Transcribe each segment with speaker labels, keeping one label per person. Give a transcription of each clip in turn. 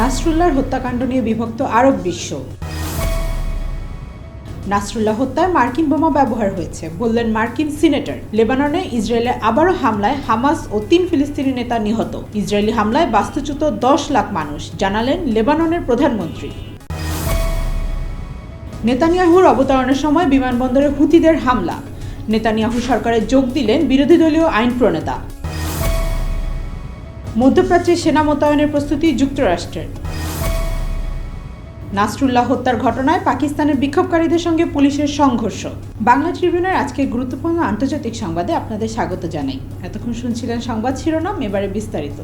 Speaker 1: নাসরুল্লাহর হত্যাকাণ্ড নিয়ে বিভক্ত আরব বিশ্ব নাসরুল্লাহ হত্যায় মার্কিন বোমা ব্যবহার হয়েছে বললেন মার্কিন সিনেটর লেবাননে ইসরায়েলে আবারও হামলায় হামাস ও তিন ফিলিস্তিনি নেতা নিহত ইসরায়েলি হামলায় বাস্তুচ্যুত দশ লাখ মানুষ জানালেন লেবাননের প্রধানমন্ত্রী নেতানিয়াহুর অবতরণের সময় বিমানবন্দরে হুতিদের হামলা নেতানিয়াহু সরকারে যোগ দিলেন বিরোধী দলীয় আইন প্রণেতা মধ্যপ্রাচ্যে সেনা মোতায়েনের প্রস্তুতি যুক্তরাষ্ট্রের নাসরুল্লাহ হত্যার ঘটনায় পাকিস্তানের বিক্ষোভকারীদের সঙ্গে পুলিশের সংঘর্ষ বাংলা ট্রিবিউনের আজকে গুরুত্বপূর্ণ আন্তর্জাতিক সংবাদে আপনাদের স্বাগত জানাই এতক্ষণ শুনছিলেন সংবাদ শিরোনাম এবারে বিস্তারিত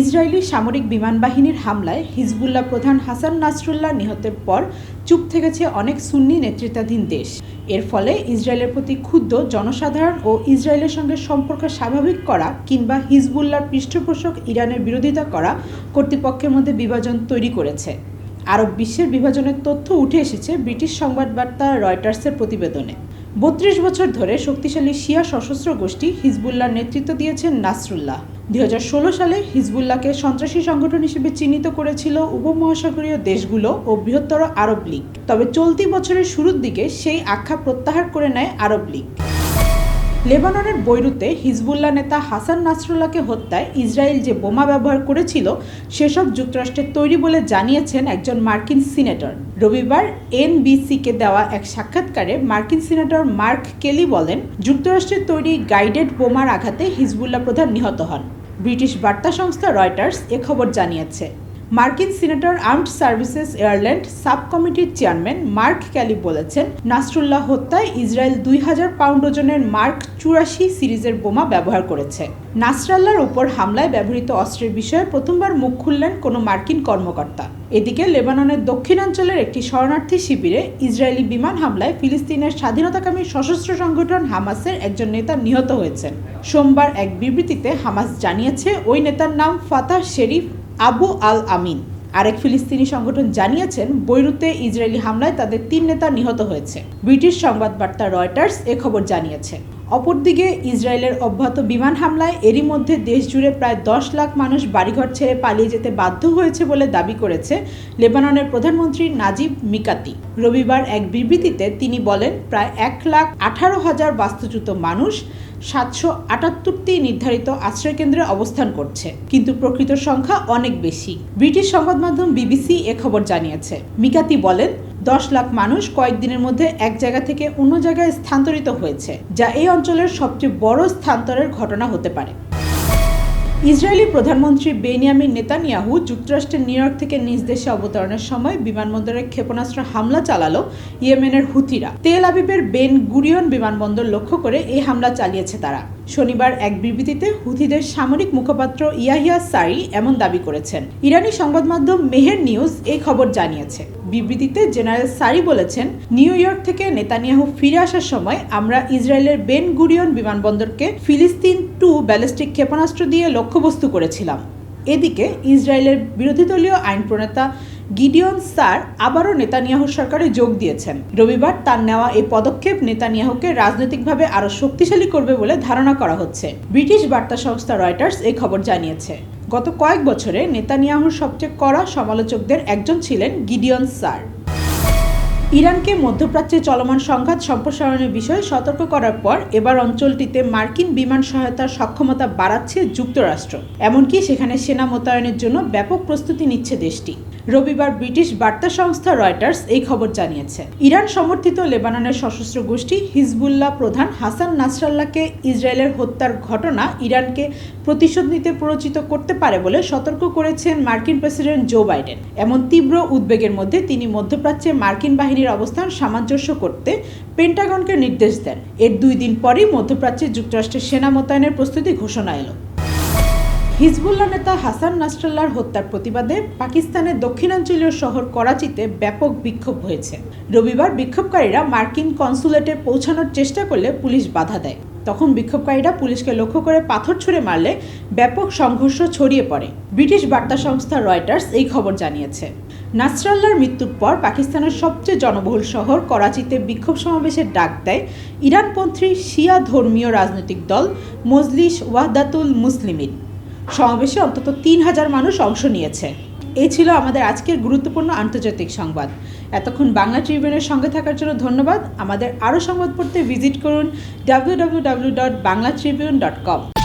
Speaker 1: ইসরায়েলি সামরিক বিমান বাহিনীর হামলায় হিজবুল্লাহ প্রধান হাসান নাসরুল্লাহ নিহতের পর চুপ থেকেছে অনেক সুন্নি নেতৃত্বাধীন দেশ এর ফলে ইসরায়েলের প্রতি ক্ষুদ্ধ জনসাধারণ ও ইসরায়েলের সঙ্গে সম্পর্ক স্বাভাবিক করা কিংবা হিজবুল্লার পৃষ্ঠপোষক ইরানের বিরোধিতা করা কর্তৃপক্ষের মধ্যে বিভাজন তৈরি করেছে আরব বিশ্বের বিভাজনের তথ্য উঠে এসেছে ব্রিটিশ সংবাদবার্তা রয়টার্সের প্রতিবেদনে বত্রিশ বছর ধরে শক্তিশালী শিয়া সশস্ত্র গোষ্ঠী হিজবুল্লার নেতৃত্ব দিয়েছেন নাসরুল্লাহ 2016 সালে হিজবুল্লাহকে সন্ত্রাসী সংগঠন হিসেবে চিহ্নিত করেছিল উপমহাসাগরীয় দেশগুলো ও বৃহত্তর আরব লীগ তবে চলতি বছরের শুরুর দিকে সেই আখ্যা প্রত্যাহার করে নেয় আরব লীগ লেবাননের বৈরুতে হিজবুল্লাহ নেতা হাসান নাসরুল্লাহকে হত্যায় ইসরায়েল যে বোমা ব্যবহার করেছিল সেসব যুক্তরাষ্ট্রের তৈরি বলে জানিয়েছেন একজন মার্কিন সিনেটর রবিবার এনবিসিকে দেওয়া এক সাক্ষাৎকারে মার্কিন সিনেটর মার্ক কেলি বলেন যুক্তরাষ্ট্রের তৈরি গাইডেড বোমার আঘাতে হিজবুল্লাহ প্রধান নিহত হন ব্রিটিশ বার্তা সংস্থা রয়টার্স এ খবর জানিয়েছে মার্কিন senator armed services airland sub কমিটির চেয়ারম্যান মার্ক ক্যালি বলেছেন নাসরুল্লাহ হত্যায় ইসরায়েল দুই হাজার পাউন্ড ওজনের মার্ক চুরাশি সিরিজের বোমা ব্যবহার করেছে নাসরাল্লার ওপর হামলায় ব্যবহৃত অস্ত্রের বিষয়ে প্রথমবার মুখ খুললেন কোনো মার্কিন কর্মকর্তা এদিকে লেবাননের দক্ষিণাঞ্চলের একটি শরণার্থী শিবিরে ইসরায়েলি বিমান হামলায় ফিলিস্তিনের স্বাধীনতাকামী সশস্ত্র সংগঠন হামাসের একজন নেতা নিহত হয়েছেন সোমবার এক বিবৃতিতে হামাস জানিয়েছে ওই নেতার নাম Fatah Sherif Abu Al Amin আরেক ফিলিস্তিনি সংগঠন জানিয়েছেন বৈরুতে ইসরায়েলি হামলায় তাদের তিন নেতা নিহত হয়েছে ব্রিটিশ সংবাদ বার্তা রয়টার্স এ খবর জানিয়েছে অপরদিকে ইসরায়েলের অব্যাহত বিমান হামলায় এরই মধ্যে দেশ জুড়ে প্রায় দশ লাখ মানুষ বাড়িঘর ছেড়ে পালিয়ে যেতে বাধ্য হয়েছে বলে দাবি করেছে লেবাননের প্রধানমন্ত্রী নাজিব মিকাতি রবিবার এক বিবৃতিতে তিনি বলেন প্রায় এক লাখ আঠারো হাজার বাস্তুচ্যুত মানুষ সাতশো আটাত্তরটি নির্ধারিত আশ্রয়কেন্দ্রে অবস্থান করছে কিন্তু প্রকৃত সংখ্যা অনেক বেশি ব্রিটিশ সংবাদ মাধ্যম বিবিসি এ খবর জানিয়েছে মিকাতি বলেন দশ লাখ মানুষ কয়েকদিনের মধ্যে এক জায়গা থেকে অন্য জায়গায় স্থানান্তরিত হয়েছে যা এই অঞ্চলের সবচেয়ে বড় স্থানান্তরের ঘটনা হতে পারে ইসরায়েলি প্রধানমন্ত্রী বেনিয়ামিন নেতানিয়াহু যুক্তরাষ্ট্রের নিউ ইয়র্ক থেকে নিজ দেশে অবতরণের সময় বিমানবন্দরে ক্ষেপণাস্ত্র হামলা চালালো ইয়েমেনের হুতিরা তেল আবিবের বেন গুরিয়ন বিমানবন্দর লক্ষ্য করে এই হামলা চালিয়েছে তারা শনিবার এক বিবৃতিতে হুথিদের সামরিক মুখপাত্র ইয়াহিয়া সারি এমন দাবি করেছেন ইরানি সংবাদ মাধ্যম মেহের নিউজ এই খবর জানিয়েছে বিবৃতিতে জেনারেল সারি বলেছেন নিউ ইয়র্ক থেকে নেতানিয়াহু ফিরে আসার সময় আমরা ইসরায়েলের বেন গুরিয়ন বিমানবন্দরকে ফিলিস্তিন টু ব্যালিস্টিক ক্ষেপণাস্ত্র দিয়ে লক্ষ্যবস্তু করেছিলাম এদিকে ইসরায়েলের বিরোধী দলীয় আইন প্রণেতা গিডিয়ন স্যার আবারও নেতানিয়াহু সরকারে যোগ দিয়েছেন রবিবার তার নেওয়া এই পদক্ষেপ নেতানিয়াহুকে রাজনৈতিকভাবে আরও শক্তিশালী করবে বলে ধারণা করা হচ্ছে ব্রিটিশ বার্তা সংস্থা রয়টার্স এই খবর জানিয়েছে গত কয়েক বছরে নেতানিয়াহুর সবচেয়ে কড়া সমালোচকদের একজন ছিলেন গিডিয়ন স্যার ইরানকে মধ্যপ্রাচ্যে চলমান সংঘাত সম্প্রসারণের বিষয়ে সতর্ক করার পর এবার অঞ্চলটিতে মার্কিন বিমান সহায়তার সক্ষমতা বাড়াচ্ছে যুক্তরাষ্ট্র এমনকি সেখানে সেনা মোতায়েনের জন্য ব্যাপক প্রস্তুতি নিচ্ছে দেশটি রবিবার ব্রিটিশ বার্তা সংস্থা রয়টার্স এই খবর জানিয়েছে ইরান সমর্থিত লেবাননের সশস্ত্র গোষ্ঠী হিজবুল্লাহ প্রধান হাসান নাসরাল্লাহকে ইসরায়েলের হত্যার ঘটনা ইরানকে প্রতিশোধ নিতে প্ররোচিত করতে পারে বলে সতর্ক করেছেন মার্কিন প্রেসিডেন্ট জো বাইডেন এমন তীব্র উদ্বেগের মধ্যে তিনি মধ্যপ্রাচ্যে মার্কিন বাহিনীর অবস্থান সামঞ্জস্য করতে পেন্টাগনকে নির্দেশ দেন এর দুই দিন পরেই মধ্যপ্রাচ্যে যুক্তরাষ্ট্রের সেনা মোতায়েনের প্রস্তুতি ঘোষণা এলো হিজবুল্লাহ নেতা হাসান নাসরাল্লার হত্যার প্রতিবাদে পাকিস্তানের দক্ষিণাঞ্চলীয় শহর করাচিতে ব্যাপক বিক্ষোভ হয়েছে রবিবার বিক্ষোভকারীরা মার্কিন কনসুলেটে পৌঁছানোর চেষ্টা করলে পুলিশ বাধা দেয় তখন বিক্ষোভকারীরা পুলিশকে লক্ষ্য করে পাথর ছুড়ে মারলে ব্যাপক সংঘর্ষ ছড়িয়ে পড়ে ব্রিটিশ বার্তা সংস্থা রয়টার্স এই খবর জানিয়েছে নাসরাল্লার মৃত্যুর পর পাকিস্তানের সবচেয়ে জনবহুল শহর করাচিতে বিক্ষোভ সমাবেশের ডাক দেয় ইরানপন্থী শিয়া ধর্মীয় রাজনৈতিক দল মজলিস ওয়াহদাতুল মুসলিমিন সমাবেশে অন্তত তিন হাজার মানুষ অংশ নিয়েছে এই ছিল আমাদের আজকের গুরুত্বপূর্ণ আন্তর্জাতিক সংবাদ এতক্ষণ বাংলা ট্রিবিউনের সঙ্গে থাকার জন্য ধন্যবাদ আমাদের আরও সংবাদ পড়তে ভিজিট করুন W W W dot Bangla Tribune dot কম